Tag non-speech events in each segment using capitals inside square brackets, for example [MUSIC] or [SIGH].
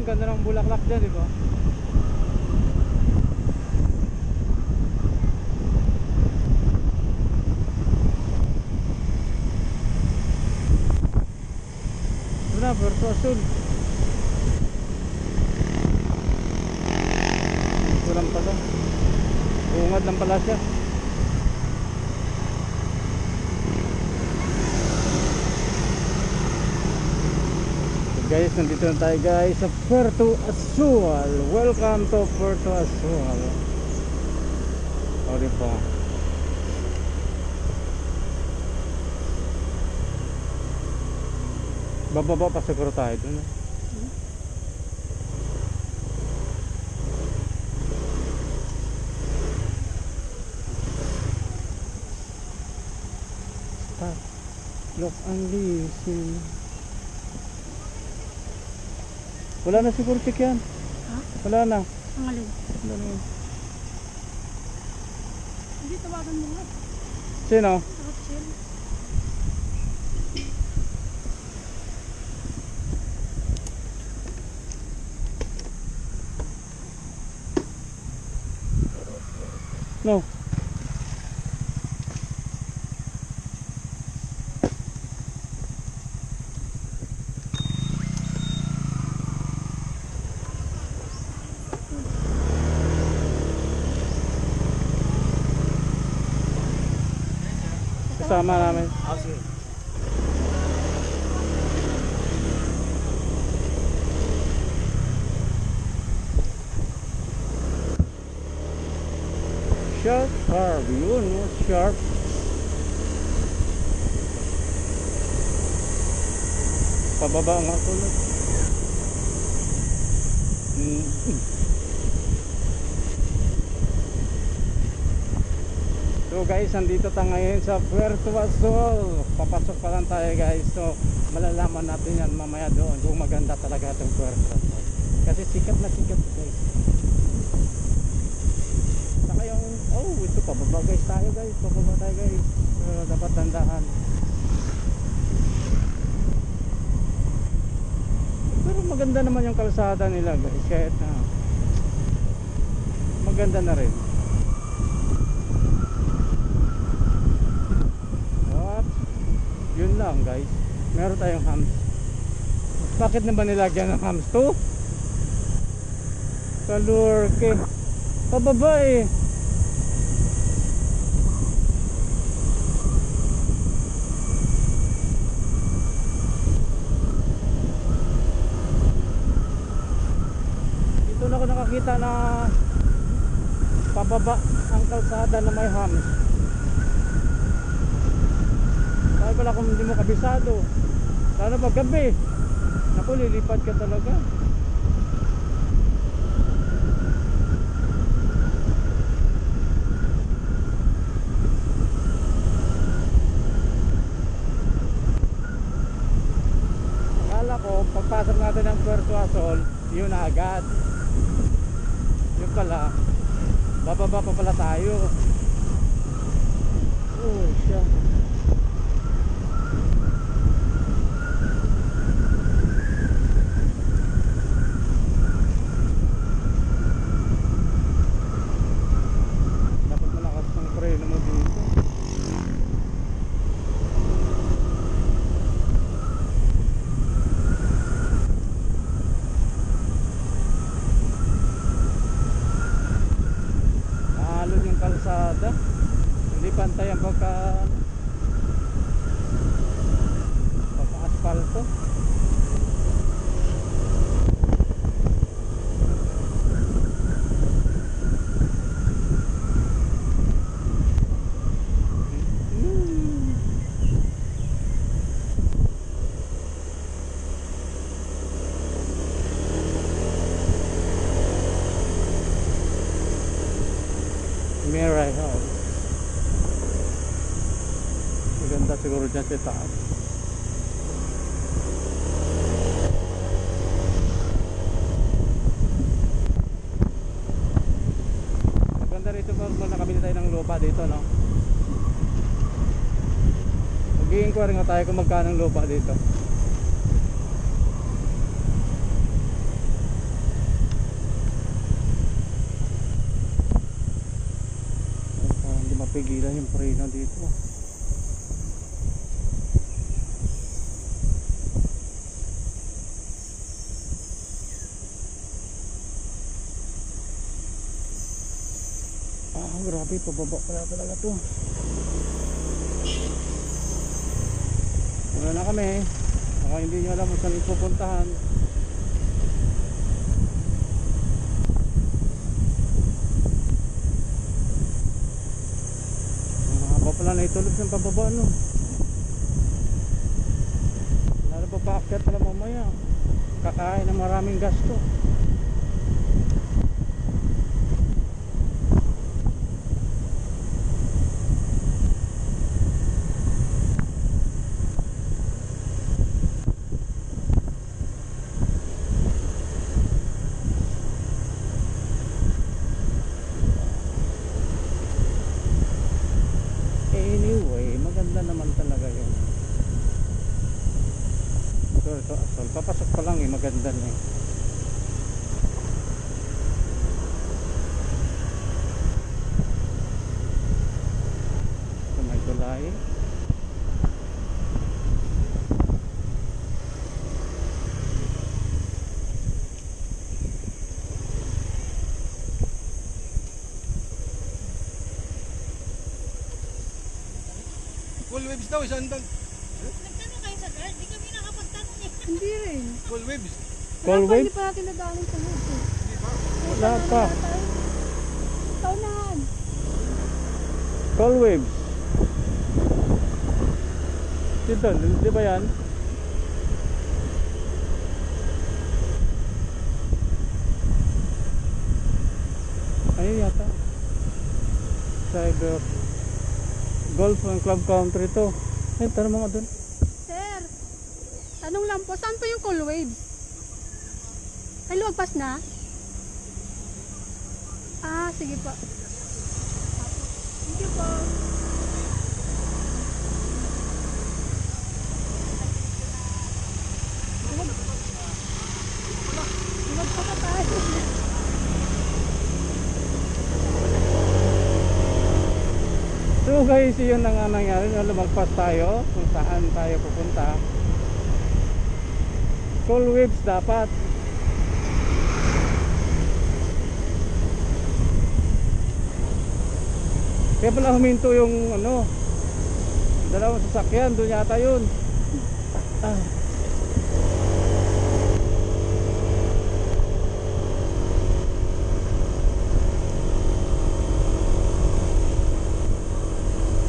ang ganda ng bulaklak dyan, di ba? Ito na, Puerto Azul. Ito lang pala. Bungad lang pala siya. Guys, nandito na tayo guys sa Puerto Azul. Welcome to Puerto Azul. O di po. Bababa pa siguro tayo dun. eh. Look and listen. Wala na siguro check yan. Ha? Wala na. Ang alin? Wala na yun. Hindi, tawagan mo nga. Sino? Sarap chill. No. Kasama namin. Sharp carb, yun, no? sharp. Pababa nga ko lang. So guys, nandito tayo ngayon sa Puerto Azul. Papasok pa lang tayo guys. So malalaman natin yan mamaya doon kung maganda talaga itong Puerto Azul. Kasi sikat na sikat guys. Saka yung, oh ito pababa guys tayo guys. Pababa tayo guys. So, dapat tandaan. Pero maganda naman yung kalsada nila guys. Kahit na maganda na rin. What? Yun lang guys. Meron tayong hams. Bakit na ba nilagyan ng hams to? Kalurke. Pababa eh. Dito na ako nakakita na pababa ang kalsada na may hams. Sabi pala kung hindi mo kabisado. Sana pag gabi. Naku, lilipad ka talaga. Akala ko, pagpasok natin ng Puerto Azul, yun na agad. Yun pala, bababa pa pala tayo. Oh, siya. Dapat malakas ang preno mo dito. Naalon yung kalsada. Hindi pantay ang pagka Mirai House. Maganda siguro dyan sa taas. Maganda rito pag nakabili tayo ng lupa dito, no? Mag-i-inquire nga tayo kung magkano lupa dito. Mapigilan yung preno dito. Ah, grabe, pababa pala talaga to. Wala na kami. Baka hindi nyo alam kung saan ipupuntahan. Pala na itulog ng pababa no. Lalo pa paakyat pala mamaya. Kakain ng maraming gasto. Anyway, maganda naman talaga yun. So, ito asol. Papasok pa lang eh, maganda na eh. Ito may tulay. Full waves daw, isang dag. Nagtanong kayo sa guard, di kami nakapagtanong eh. Hindi rin. Full waves. Call Wala pa, wave? Hindi pa natin nadaanin sa loob. eh. Wala pa. Taunahan. Call waves. Dito, di ba yan? Ayun yata. Cyber Golf and Club Country to. Ayun, tanong mo nga dun. Sir, tanong lang po, saan po yung cool waves? Ay, luwagpas na? Ah, sige po. Sige po. Luwag pa ka tayo. So guys, yun na nga nangyari na lumagpas tayo kung saan tayo pupunta. Cool waves dapat. Kaya pala huminto yung ano, dalawang sasakyan, doon yata yun. Ah.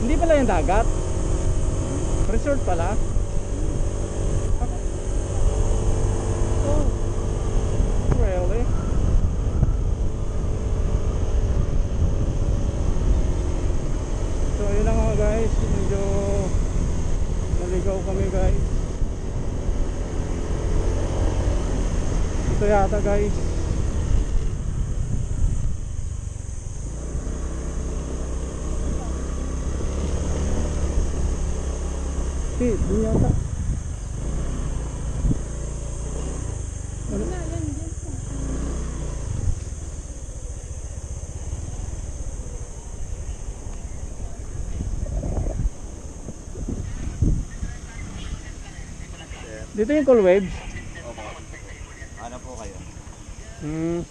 Hindi pala yung dagat. Resort pala. Oh. Really? So yun na nga guys, medyo naligaw kami guys. Ito yata guys. Eh, dun yata. Ano? Na, yan, yan po. Dito yung cool waves. Opo. Ano po kayo? Hmm.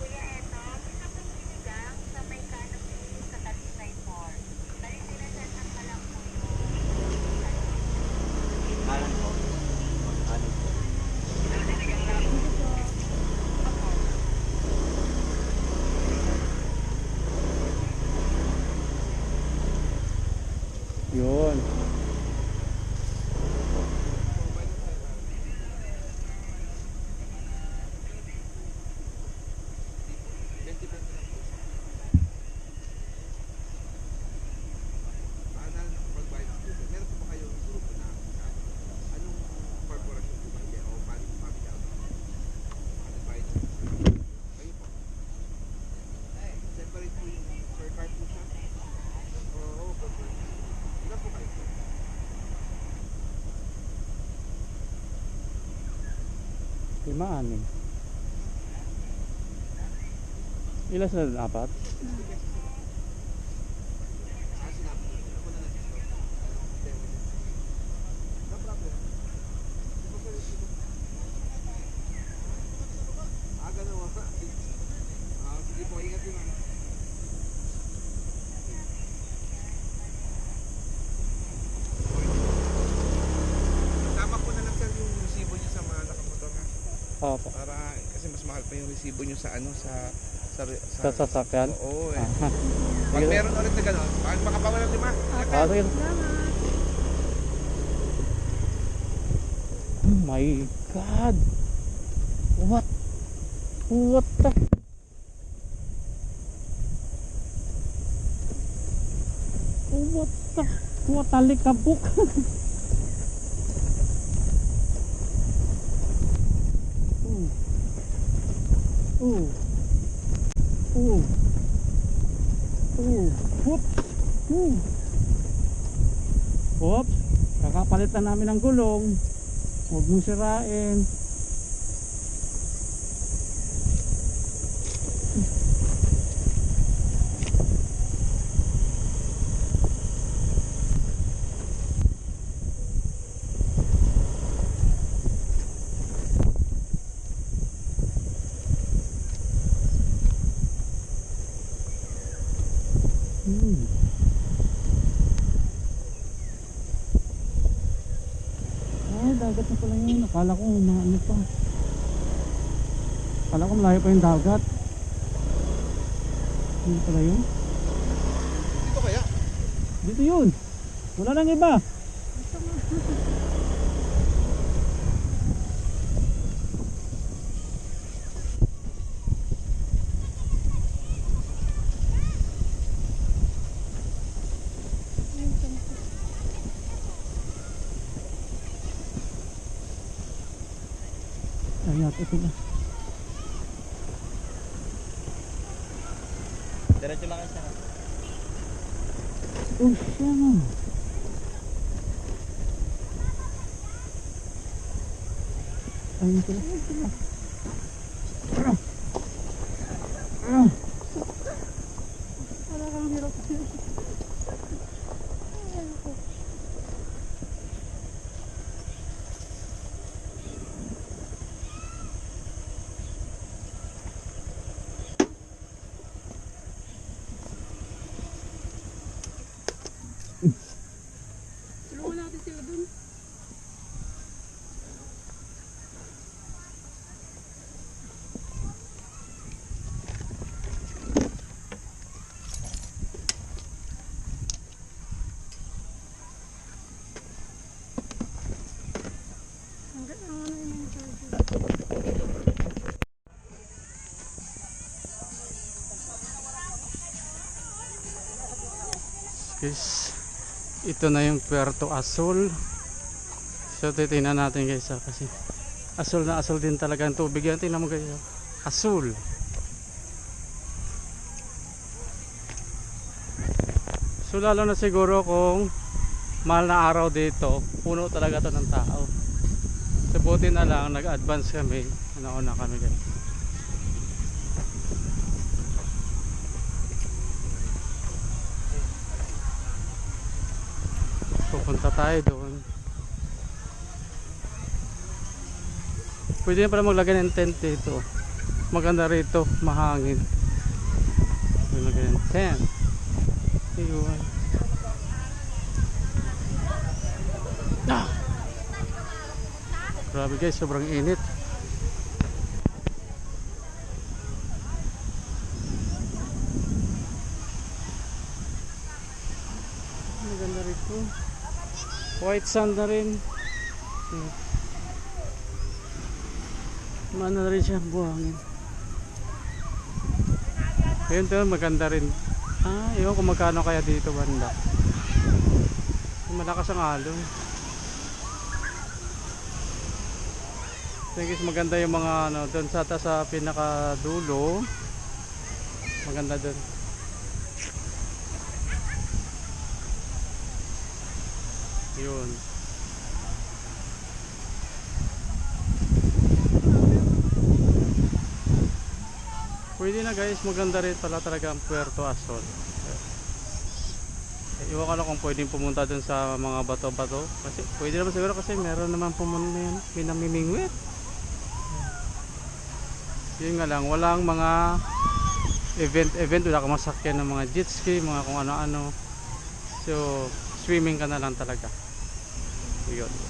Kuya Eto, gusto kong sinigang sa may canopy sa Talisay Mall. Dahil sinasensang pa lang po yung Alan po. Alan po. Yun. Paano pag-bayad dito? Meron po ba kayong grupo na anong corporation po ba? Hindi, o paano family out? Paano bayad Kayo po. Separate po yung per card po siya? Oo, oo, per card. Ilan po kayo? Lima, anim. Ilan sila? Apat? Ah, sinabi ko. Ako na nag-stop. Hindi, wala. No problem. Di ba sa resibo? Ah, ganun ah. Ah, sige po, ingat din ah. Tama ko na lang sir yung resibo niyo sa mga nakamotor ha. Opo. Para kasi mas mahal pa yung resibo niyo sa ano sa sa Sa sasakyan? Oo eh. Aha. Pag meron ulit na gano'n, baka makapawalan lima. Ah. Salamat. Oh my God! What? What the? What the? What talikabok? Ooh. [LAUGHS] Ooh. Ooh. Ooh. Whoop. Ooh. Oops. Kakapalitan namin ng gulong. Huwag mong sirain. Hmm. Ay, dagat na pala yun. Akala ko umaano pa. Akala ko malayo pa yung dagat. Hindi pala yun. Dito kaya? Dito yun. Wala nang iba. Ayat, ito na. Diretso lang kayo sa Oh, siya. Ayun sila. Ayun sila. Ah. Wala kang hirap. Tulungan natin sila dun. Ang ga- ang ano yun yung charger. Guys, ito na yung Puerto Azul. So titingnan natin guys ah, kasi asul na asul din talaga ang tubig yan. Tingnan mo guys. ah. Asul. So lalo na siguro kung mahal na araw dito, puno talaga to ng tao. So buti na lang nag-advance kami. Nauna kami guys. Pupunta tayo doon. Pwede na pala maglagay ng tent dito. Maganda rito, mahangin. Maglagay ng tent. Ayun. Ah! Grabe guys, sobrang init. Maganda rito. White sand na rin. Maano na rin siya, buhangin. Ayun to, maganda rin. Ah, yun kung magkano kaya dito banda. Malakas ang alon. Guys, maganda yung mga ano, doon sa sa pinaka dulo. Maganda doon. Yun. Pwede na guys, maganda rin pala talaga ang Puerto Azul. Eh, Iwan ko lang kung pwedeng pumunta dun sa mga bato-bato. Kasi pwede naman siguro kasi meron naman pumunta yun. Pinamimingwit. Yun nga lang, walang mga event-event. Wala kang masakyan ng mga jet ski, mga kung ano-ano. So, swimming ka na lang talaga. Yun.